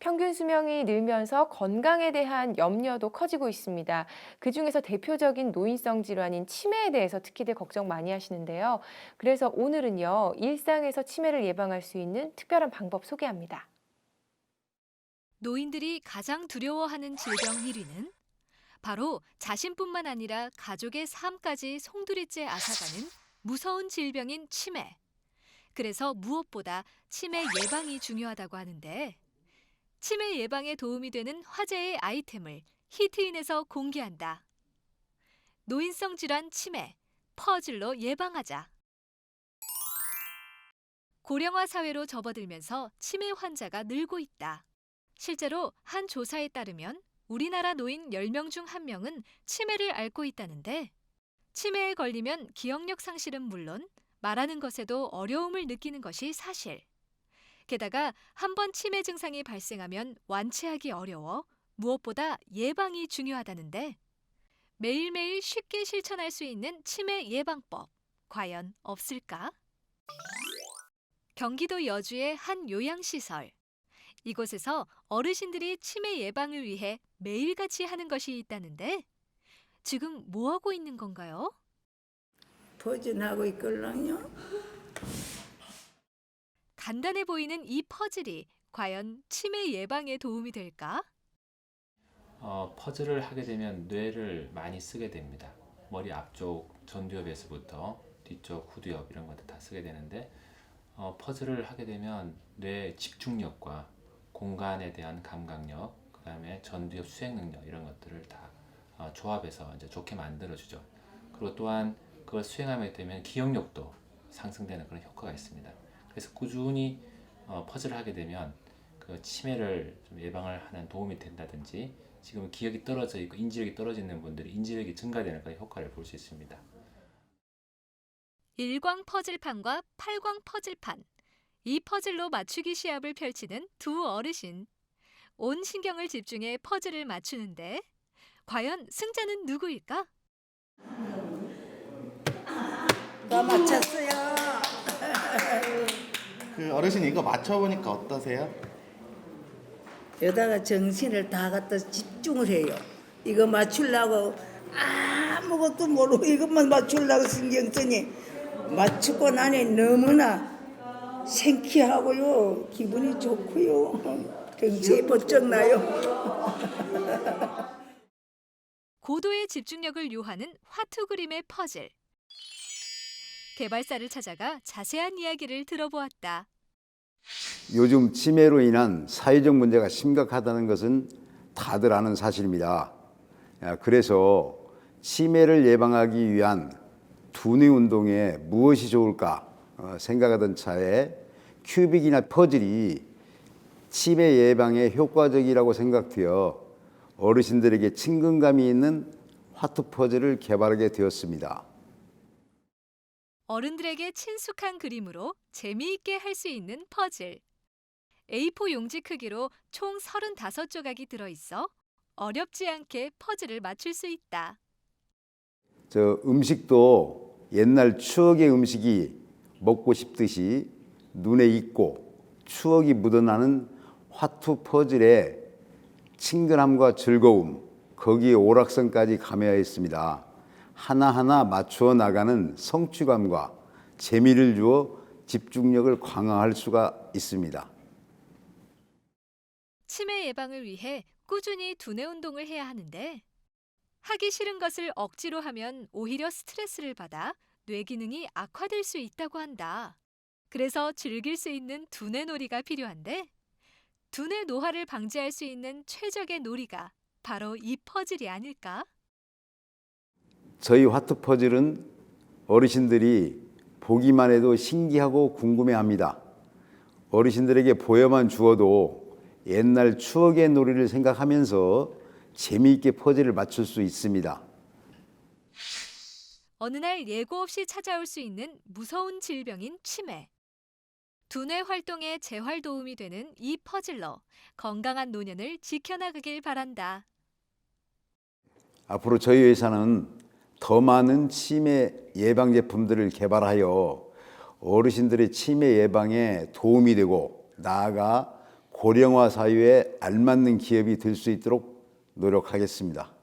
평균 수명이 늘면서 건강에 대한 염려도 커지고 있습니다. 그 중에서 대표적인 노인성 질환인 치매에 대해서 특히들 걱정 많이 하시는데요. 그래서 오늘은요, 일상에서 치매를 예방할 수 있는 특별한 방법 소개합니다. 노인들이 가장 두려워하는 질병 1위는 바로 자신뿐만 아니라 가족의 삶까지 송두리째 앗아가는 무서운 질병인 치매. 그래서 무엇보다 치매 예방이 중요하다고 하는데 치매 예방에 도움이 되는 화제의 아이템을 히트인에서 공개한다. 노인성 질환 치매 퍼즐로 예방하자. 고령화 사회로 접어들면서 치매 환자가 늘고 있다. 실제로 한 조사에 따르면 우리나라 노인 10명 중 1명은 치매를 앓고 있다는데 치매에 걸리면 기억력 상실은 물론 말하는 것에도 어려움을 느끼는 것이 사실. 게다가 한 번 치매 증상이 발생하면 완치하기 어려워 무엇보다 예방이 중요하다는데 매일매일 쉽게 실천할 수 있는 치매 예방법 과연 없을까? 경기도 여주의 한 요양시설. 이곳에서 어르신들이 치매 예방을 위해 매일같이 하는 것이 있다는데 지금 뭐 하고 있는 건가요? 포진하고 있걸랑요. 간단해 보이는 이 퍼즐이 과연 치매 예방에 도움이 될까? 어, 퍼즐을 하게 되면 뇌를 많이 쓰게 됩니다. 머리 앞쪽 전두엽에서부터 뒤쪽 후두엽 이런 것들 다 쓰게 되는데 어, 퍼즐을 하게 되면 뇌 집중력과 공간에 대한 감각력, 그 다음에 전두엽 수행 능력 이런 것들을 다 어, 조합해서 이제 좋게 만들어주죠. 그리고 또한 그걸 수행하게 되면 기억력도 상승되는 그런 효과가 있습니다. 그래서 꾸준히 어, 퍼즐을 하게 되면 그 치매를 좀 예방을 하는 도움이 된다든지 지금 기억이 떨어져 있고 인지력이 떨어지는 분들이 인지력이 증가되는 그런 효과를 볼 수 있습니다. 일광 퍼즐판과 팔광 퍼즐판. 이 퍼즐로 맞추기 시합을 펼치는 두 어르신. 온 신경을 집중해 퍼즐을 맞추는데 과연 승자는 누구일까? 다 맞췄어요. 그 어르신 이거 맞춰보니까 어떠세요? 여다가 정신을 다 갖다 집중을 해요. 이거 맞추려고 아무것도 모르고 이것만 맞추려고 신경 쓰니 맞추고 나니 너무나 생키하고요. 기분이 좋고요. 정신이 번쩍 나요. 고도의 집중력을 요하는 화투 그림의 퍼즐. 개발사를 찾아가 자세한 이야기를 들어보았다. 요즘 치매로 인한 사회적 문제가 심각하다는 것은 다들 아는 사실입니다. 아, 그래서 치매를 예방하기 위한 두뇌 운동에 무엇이 좋을까 어, 생각하던 차에 큐빅이나 퍼즐이 치매 예방에 효과적이라고 생각되어 어르신들에게 친근감이 있는 화투 퍼즐을 개발하게 되었습니다. 어른들에게 친숙한 그림으로 재미있게 할 수 있는 퍼즐. A4 용지 크기로 총 35조각이 들어있어 어렵지 않게 퍼즐을 맞출 수 있다. 저 음식도 옛날 추억의 음식이 먹고 싶듯이 눈에 익고 추억이 묻어나는 화투 퍼즐에 친근함과 즐거움, 거기에 오락성까지 가미하여 있습니다. 하나하나 맞추어 나가는 성취감과 재미를 주어 집중력을 강화할 수가 있습니다. 치매 예방을 위해 꾸준히 두뇌 운동을 해야 하는데 하기 싫은 것을 억지로 하면 오히려 스트레스를 받아 뇌 기능이 악화될 수 있다고 한다. 그래서 즐길 수 있는 두뇌 놀이가 필요한데 두뇌 노화를 방지할 수 있는 최적의 놀이가 바로 이 퍼즐이 아닐까? 저희 화투 퍼즐은 어르신들이 보기만 해도 신기하고 궁금해합니다. 어르신들에게 보여만 주어도 옛날 추억의 놀이를 생각하면서 재미있게 퍼즐을 맞출 수 있습니다. 어느 날 예고 없이 찾아올 수 있는 무서운 질병인 치매. 두뇌 활동에 재활 도움이 되는 이 퍼즐로 건강한 노년을 지켜나가길 바란다. 앞으로 저희 회사는 더 많은 치매 예방 제품들을 개발하여 어르신들의 치매 예방에 도움이 되고 나아가 고령화 사회에 알맞는 기업이 될 수 있도록 노력하겠습니다.